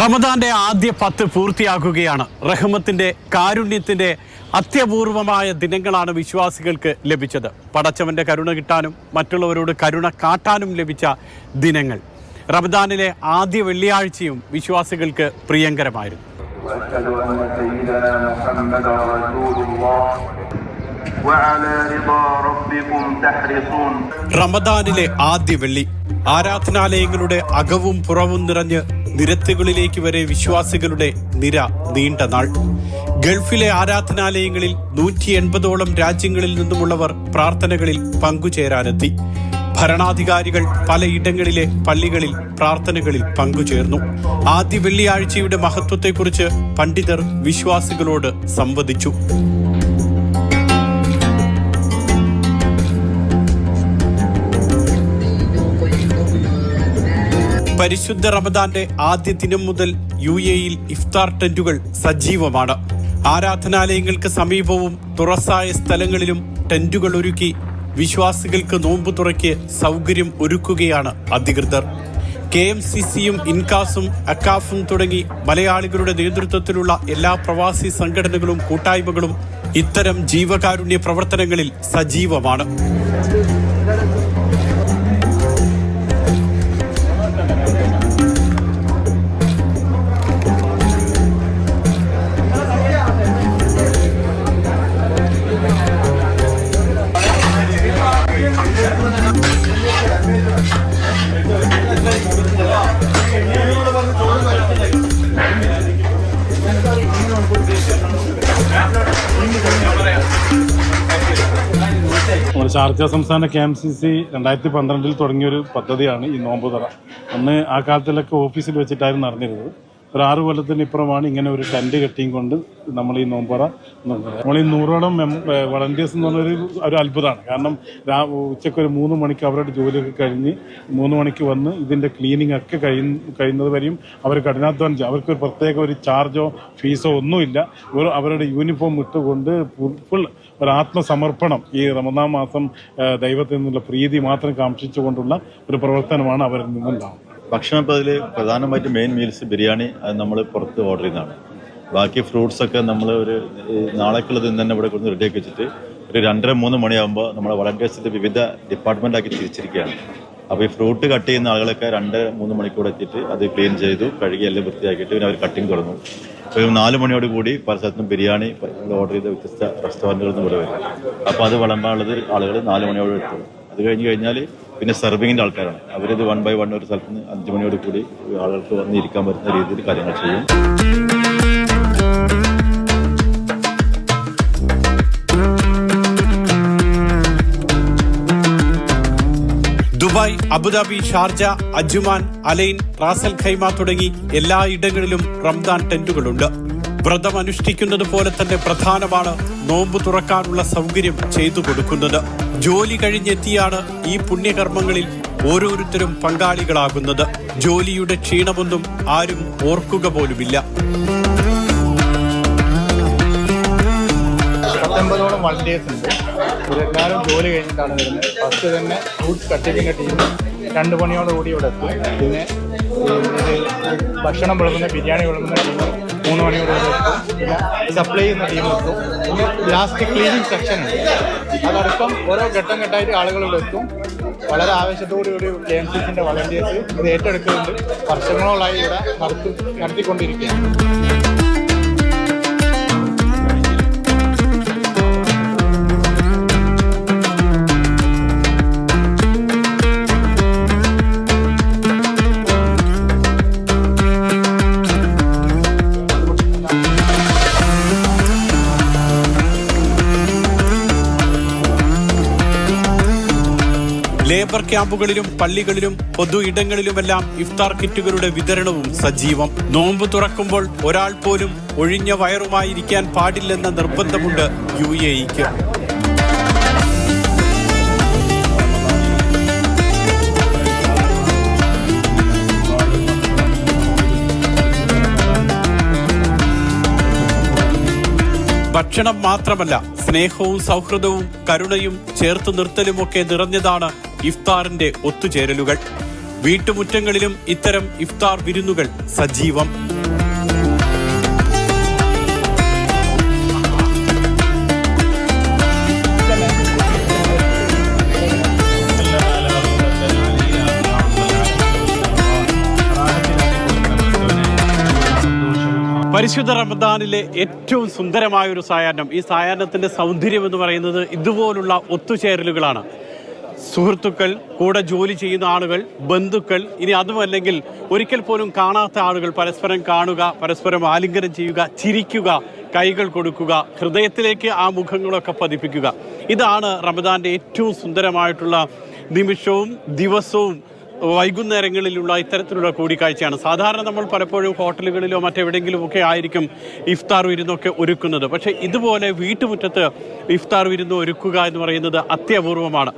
റമദാന്റെ ആദ്യ പത്ത് പൂർത്തിയാക്കുകയാണ്. റഹ്മത്തിന്റെ കാരുണ്യത്തിന്റെ അത്യപൂർവമായ ദിനങ്ങളാണ് വിശ്വാസികൾക്ക് ലഭിച്ചത്. പടച്ചവന്റെ കരുണ കിട്ടാനും മറ്റുള്ളവരോട് കരുണ കാട്ടാനും ലഭിച്ച ദിനങ്ങൾ. റമദാനിലെ ആദ്യ വെള്ളിയാഴ്ചയും വിശ്വാസികൾക്ക് പ്രിയങ്കരമായിരുന്നു. റമദാനിലെ ആദ്യ വെള്ളി ആരാധനാലയങ്ങളുടെ അകവും പുറവും നിറഞ്ഞ് നിരത്തുകളിലേക്ക് വരെ വിശ്വാസികളുടെ നിര നീണ്ട നാൾ. ഗൾഫിലെ ആരാധനാലയങ്ങളിൽ നൂറ്റി എൺപതോളം രാജ്യങ്ങളിൽ നിന്നുമുള്ളവർ പ്രാർത്ഥനകളിൽ പങ്കുചേരാനെത്തി. ഭരണാധികാരികൾ പലയിടങ്ങളിലെ പള്ളികളിൽ പ്രാർത്ഥനകളിൽ പങ്കുചേർന്നു. ആദ്യ വെള്ളിയാഴ്ചയുടെ മഹത്വത്തെക്കുറിച്ച് പണ്ഡിതർ വിശ്വാസികളോട് സംവദിച്ചു. പരിശുദ്ധ റമദാന്റെ ആദ്യ ദിനം മുതൽ യു എയിൽ ഇഫ്താർ ടെന്റുകൾ സജീവമാണ്. ആരാധനാലയങ്ങൾക്ക് സമീപവും തുറസായ സ്ഥലങ്ങളിലും ടെന്റുകൾ ഒരുക്കി വിശ്വാസികൾക്ക് നോമ്പ് തുറയ്ക്ക് സൗകര്യം ഒരുക്കുകയാണ് അധികൃതർ. കെ എം സി സിയും ഇൻകാസും അക്കാഫും തുടങ്ങി മലയാളികളുടെ നേതൃത്വത്തിലുള്ള എല്ലാ പ്രവാസി സംഘടനകളും കൂട്ടായ്മകളും ഇത്തരം ജീവകാരുണ്യ പ്രവർത്തനങ്ങളിൽ സജീവമാണ്. ഷാർജ സംസ്ഥാന കെ എം സി സി രണ്ടായിരത്തി പന്ത്രണ്ടിൽ തുടങ്ങിയൊരു പദ്ധതിയാണ് ഈ നോമ്പ് തറ. അന്ന് ആ കാലത്തിലൊക്കെ ഓഫീസിൽ വെച്ചിട്ടായിരുന്നു നടന്നിരുന്നത്. ഒരു ആറ് കൊല്ലത്തിന് ഇപ്പുറമാണ് ഇങ്ങനെ ഒരു ടെന്റ് കെട്ടിയും കൊണ്ട് നമ്മൾ ഈ നോമ്പറ നമ്മൾ ഈ നൂറോളം വളണ്ടിയേഴ്സ് എന്ന് പറഞ്ഞൊരു ഒരു അത്ഭുതമാണ്. കാരണം രാ- ഉച്ചയ്ക്ക് ഒരു മൂന്ന് മണിക്ക് അവരുടെ ജോലിയൊക്കെ കഴിഞ്ഞ് മൂന്ന് മണിക്ക് വന്ന് ഇതിന്റെ ക്ലീനിങ് ഒക്കെ കഴിയുന്ന കഴിയുന്നത് വരെയും അവർ കഠിനാധ്വാനം ചെയ്യും. അവർക്ക് ഒരു പ്രത്യേക ഒരു ചാർജോ ഫീസോ ഒന്നുമില്ല. അവരുടെ യൂണിഫോം ഇട്ടുകൊണ്ട് ഫുൾ ഒരു ആത്മസമർപ്പണം ഈ റമദാൻ മാസം ദൈവത്തിൽ നിന്നുള്ള പ്രീതി മാത്രം കാക്ഷിച്ചുകൊണ്ടുള്ള ഒരു പ്രവർത്തനമാണ് അവരിൽ നിന്നുണ്ടാവുന്നത്. ഭക്ഷണം ഇപ്പോൾ അതിൽ പ്രധാനമായിട്ട് മെയിൻ മീൽസ് ബിരിയാണി അത് നമ്മൾ പുറത്ത് ഓർഡർ ചെയ്യുന്നതാണ്. ബാക്കി ഫ്രൂട്ട്സ് ഒക്കെ നമ്മൾ ഒരു നാളേക്കുള്ളത് ഇന്ന് തന്നെ ഇവിടെ കൊണ്ട് റെഡിയാക്കി വെച്ചിട്ട് ഒരു രണ്ടര മൂന്ന് മണിയാകുമ്പോൾ നമ്മളെ വളണ്ടിയേഴ്സിന്റെ വിവിധ ഡിപ്പാർട്ട്മെന്റാക്കി തിരിച്ചിരിക്കുകയാണ്. അപ്പോൾ ഈ ഫ്രൂട്ട് കട്ട് ചെയ്യുന്ന ആളുകളൊക്കെ രണ്ട് മൂന്ന് മണിക്കൂർ എത്തിയിട്ട് അത് ക്ലീൻ ചെയ്തു കഴുകി എല്ലാം വൃത്തിയാക്കിയിട്ട് പിന്നെ അവർ കട്ടിങ് തുടങ്ങും ഒരു നാല് മണിയോട് കൂടി പല സ്ഥലത്തും ബിരിയാണി ഓർഡർ ചെയ്ത വ്യത്യസ്ത റെസ്റ്റോറന്റുകളിൽ നിന്ന് ഇവിടെ വരും. അപ്പോൾ അത് വിളമ്പാനുള്ളത് ആളുകൾ നാല് മണിയോട് എത്തും അത് കഴിഞ്ഞ് കഴിഞ്ഞാൽ പിന്നെ സെർവിങ്ങിന്റെ ആൾക്കാരാണ്. അവരിത് വൺ ബൈ വൺ ഒരു സ്ഥലത്ത് നിന്ന് അഞ്ച് മണിയോട് കൂടി ആളുകൾക്ക് വന്ന് ഇരിക്കാൻ പറ്റുന്ന രീതിയിൽ കാര്യങ്ങൾ ചെയ്യും. Dubai Abu Dhabi Sharjah Ajman Al Ain Ras al Khaimah തുടങ്ങി എല്ലായിടങ്ങളിലും റംദാൻ ടെന്റുകളുണ്ട്. വ്രതം അനുഷ്ഠിക്കുന്നത് പോലെ തന്നെ പ്രധാനമാണ് നോമ്പ് തുറക്കാനുള്ള സൗകര്യം ചെയ്തു കൊടുക്കുന്നത്. ജോലി കഴിഞ്ഞെത്തിയാണ് ഈ പുണ്യകർമ്മങ്ങളിൽ ഓരോരുത്തരും പങ്കാളികളാകുന്നത്. ജോലിയുടെ ക്ഷീണമൊന്നും ആരും ഓർക്കുക പോലുമില്ല. പത്തൊമ്പതോളം വളണ്ടിയേഴ്സ് ഉണ്ട്. ഇവരെല്ലാവരും ജോലി കഴിഞ്ഞിട്ടാണ് വരുന്നത്. ഫസ്റ്റ് തന്നെ ഫ്രൂട്ട്സ് കട്ടിങ്ങിന്റെ ടീം രണ്ട് മണിയോട് കൂടി ഇവിടെ എത്തും. പിന്നെ ഭക്ഷണം വിളമ്പുന്ന ബിരിയാണി വിളമ്പുന്ന ടീം മൂന്ന് മണിയോട് കൂടി എത്തും. പിന്നെ സപ്ലൈ ചെയ്യുന്ന ടീം എത്തും. പിന്നെ ലാസ്റ്റ് ക്ലീനിങ് സെക്ഷൻ ഉണ്ട്. അതടക്കം ഓരോ ഘട്ടം ഘട്ടമായിട്ട് ആളുകൾ ഇവിടെ എത്തും. വളരെ ആവേശത്തോടു കൂടി കെ എം സി സിന്റെ വളണ്ടിയേഴ്സ് ഇത് ഏറ്റെടുക്കുന്നുണ്ട്. വർഷങ്ങളോളായി ഇവിടെ നടത്തി നടത്തിക്കൊണ്ടിരിക്കുകയാണ്. ലേബർ ക്യാമ്പുകളിലും പള്ളികളിലും പൊതു ഇടങ്ങളിലുമെല്ലാം ഇഫ്താർ കിറ്റുകളുടെ വിതരണവും സജീവം. നോമ്പ് തുറക്കുമ്പോൾ ഒരാൾ പോലും ഒഴിഞ്ഞ വയറുമായിരിക്കാൻ പാടില്ലെന്ന നിർബന്ധമുണ്ട് യു എ ഇക്ക്. ഭക്ഷണം മാത്രമല്ല സ്നേഹവും സൗഹൃദവും കരുണയും ചേർത്ത് നിർത്തലുമൊക്കെ നിറഞ്ഞതാണ് ഇഫ്താറിന്റെ ഒത്തുചേരലുകൾ. വീട്ടുമുറ്റങ്ങളിലും ഇത്തരം ഇഫ്താർ വിരുന്നുകൾ സജീവം. പരിശുദ്ധ റമദാനിലെ ഏറ്റവും സുന്ദരമായ ഒരു സായാഹ്നം. ഈ സായാഹ്നത്തിന്റെ സൗന്ദര്യം എന്ന് പറയുന്നത് ഇതുപോലുള്ള ഒത്തുചേരലുകളാണ്. സുഹൃത്തുക്കൾ കൂടെ ജോലി ചെയ്യുന്ന ആളുകൾ ബന്ധുക്കൾ ഇനി അതുമല്ലെങ്കിൽ ഒരിക്കൽ പോലും കാണാത്ത ആളുകൾ പരസ്പരം കാണുക പരസ്പരം ആലിംഗനം ചെയ്യുക ചിരിക്കുക കൈകൾ കൊടുക്കുക ഹൃദയത്തിലേക്ക് ആ മുഖങ്ങളൊക്കെ പതിപ്പിക്കുക. ഇതാണ് റമദാന്റെ ഏറ്റവും സുന്ദരമായിട്ടുള്ള നിമിഷവും ദിവസവും വൈകുന്നേരങ്ങളിലുള്ള ഇത്തരത്തിലുള്ള കൂടിക്കാഴ്ചയാണ്. സാധാരണ നമ്മൾ പലപ്പോഴും ഹോട്ടലുകളിലോ മറ്റെവിടെയെങ്കിലും ഒക്കെ ആയിരിക്കും ഇഫ്താർ വിരുന്നൊക്കെ ഒരുക്കുന്നത്. പക്ഷേ ഇതുപോലെ വീട്ടുമുറ്റത്ത് ഇഫ്താർ വിരുന്ന് ഒരുക്കുക എന്ന് പറയുന്നത് അത്യപൂർവമാണ്.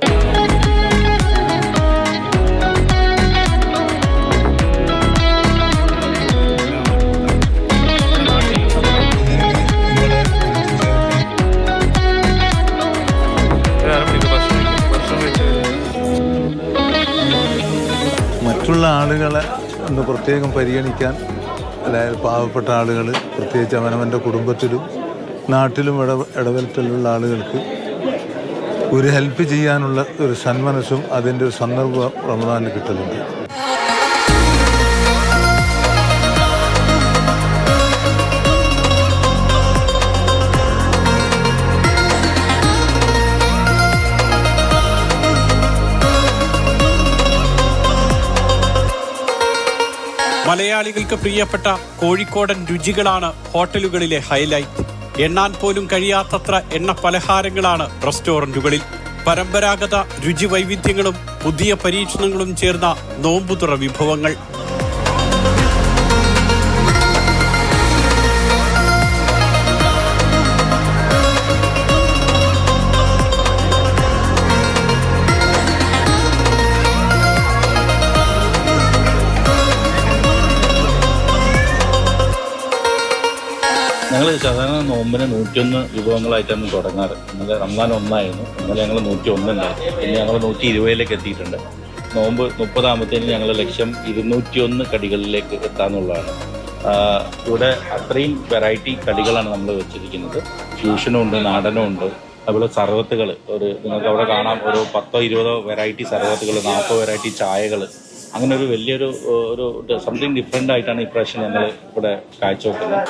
ആളുകളെ ഒന്ന് പ്രത്യേകം പരിഗണിക്കാൻ അതായത് പാവപ്പെട്ട ആളുകൾ പ്രത്യേകിച്ച് അവനവന്റെ കുടുംബത്തിലും നാട്ടിലും ഇട ഇടപെടലുള്ള ആളുകൾക്ക് ഒരു ഹെൽപ്പ് ചെയ്യാനുള്ള ഒരു സന്മനസ്സും അതിന്റെ ഒരു സന്ദർഭം റമദാനിൽ കിട്ടലുണ്ട്. മലയാളികൾക്ക് പ്രിയപ്പെട്ട കോഴിക്കോടൻ രുചികളാണ് ഹോട്ടലുകളിലെ ഹൈലൈറ്റ്. എണ്ണാൻ പോലും കഴിയാത്തത്ര എണ്ണ പലഹാരങ്ങളാണ് റെസ്റ്റോറന്റുകളിൽ പരമ്പരാഗത രുചി വൈവിധ്യങ്ങളും പുതിയ പരീക്ഷണങ്ങളും ചേർന്ന നോമ്പുതുറ വിഭവങ്ങൾ. ഞങ്ങൾ സാധാരണ നോമ്പിന് നൂറ്റിയൊന്ന് വിഭവങ്ങളായിട്ടാണ് തുടങ്ങാറ്. ഇന്നലെ റംസാൻ ഒന്നായിരുന്നു. ഇന്നലെ ഞങ്ങൾ നൂറ്റി ഒന്നുണ്ടായിരുന്നു പിന്നെ ഞങ്ങൾ നൂറ്റി ഇരുപതിലേക്ക് എത്തിയിട്ടുണ്ട്. നോമ്പ് മുപ്പതാമത്തേന് ഞങ്ങളുടെ ലക്ഷ്യം ഇരുന്നൂറ്റിയൊന്ന് കടികളിലേക്ക് എത്താന്നുള്ളതാണ്. ആഹ് ഇവിടെ അത്രയും വെറൈറ്റി കടികളാണ് നമ്മൾ വെച്ചിരിക്കുന്നത്. ഫ്യൂഷനും ഉണ്ട് നാടനും ഉണ്ട്. അതുപോലെ സർവത്തുകൾ ഒരു നിങ്ങൾക്ക് അവിടെ കാണാം. ഒരു പത്തോ ഇരുപതോ വെറൈറ്റി സർവത്തുകൾ നാൽപ്പത് വെറൈറ്റി ചായകൾ അങ്ങനെ ഒരു വലിയൊരു ഒരു സംതിങ് ഡിഫറെന്റ് ആയിട്ടാണ് ഇപ്രാവശ്യം ഞങ്ങൾ ഇവിടെ കാഴ്ചവെക്കുന്നത്.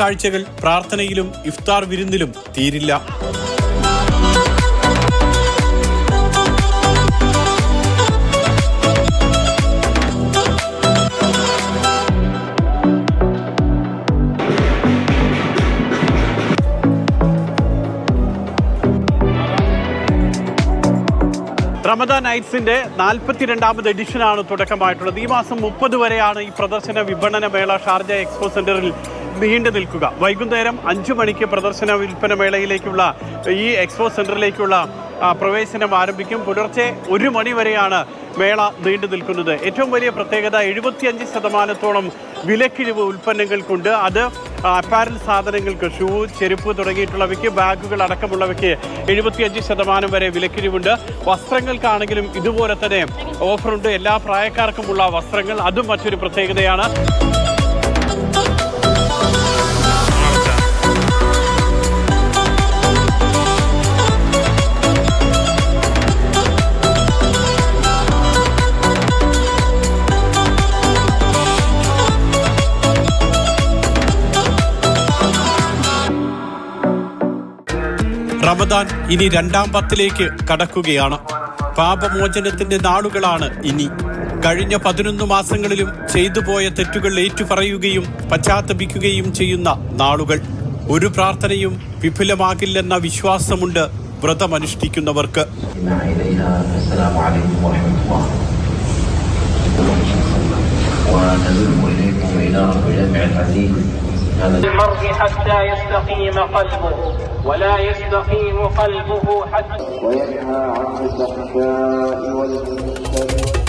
കാഴ്ചകൾ പ്രാർത്ഥനയിലും ഇഫ്താർ വിരുന്നിലും തീരില്ല. റമദാൻ നൈറ്റ്സിന്റെ നാൽപ്പത്തിരണ്ടാമത് എഡിഷനാണ് തുടക്കമായിട്ടുള്ളത്. ഈ മാസം മുപ്പത് വരെയാണ് ഈ പ്രദർശന വിപണന മേള ഷാർജ എക്സ്പോ സെന്ററിൽ നീണ്ടു നിൽക്കുക. വൈകുന്നേരം അഞ്ചു മണിക്ക് പ്രദർശന വിൽപ്പന മേളയിലേക്കുള്ള ഈ എക്സ്പോ സെന്ററിലേക്കുള്ള പ്രവേശനം ആരംഭിക്കും. പുലർച്ചെ ഒരു മണി വരെയാണ് മേള നീണ്ടു നിൽക്കുന്നത്. ഏറ്റവും വലിയ പ്രത്യേകത എഴുപത്തിയഞ്ച് ശതമാനത്തോളം വിലക്കിഴിവ് ഉൽപ്പന്നങ്ങൾക്കുണ്ട്. അത് അപ്പാരൽ സാധനങ്ങൾക്ക് ഷൂ ചെരുപ്പ് തുടങ്ങിയിട്ടുള്ളവയ്ക്ക് ബാഗുകൾ അടക്കമുള്ളവയ്ക്ക് എഴുപത്തിയഞ്ച് ശതമാനം വരെ വിലക്കിഴിവുണ്ട്. വസ്ത്രങ്ങൾക്കാണെങ്കിലും ഇതുപോലെ തന്നെ ഓഫറുണ്ട്. എല്ലാ പ്രായക്കാർക്കുമുള്ള വസ്ത്രങ്ങൾ. അതും മറ്റൊരു പ്രത്യേകതയാണ്. റമദാൻ ഇനി രണ്ടാം പത്തിലേക്ക് കടക്കുകയാണ് പാപമോചനത്തിന്റെ നാളുകളാണ് ഇനി കഴിഞ്ഞ പതിനൊന്ന് മാസങ്ങളിലും ചെയ്തു പോയ തെറ്റുകൾ ഏറ്റുപറയുകയും പശ്ചാത്തപിക്കുകയും ചെയ്യുന്ന നാളുകൾ ഒരു പ്രാർത്ഥനയും വിപുലമാകില്ലെന്ന വിശ്വാസമുണ്ട് വ്രതമനുഷ്ഠിക്കുന്നവർക്ക് استماع إليها السلام عليكم ورحمة الله ونذهب إليكم إلى جامع العزيز هذا المرء حتى يستقيم قلبه ولا يستقيم قلبه حتى وينهى عن الفحشاء والمنكر.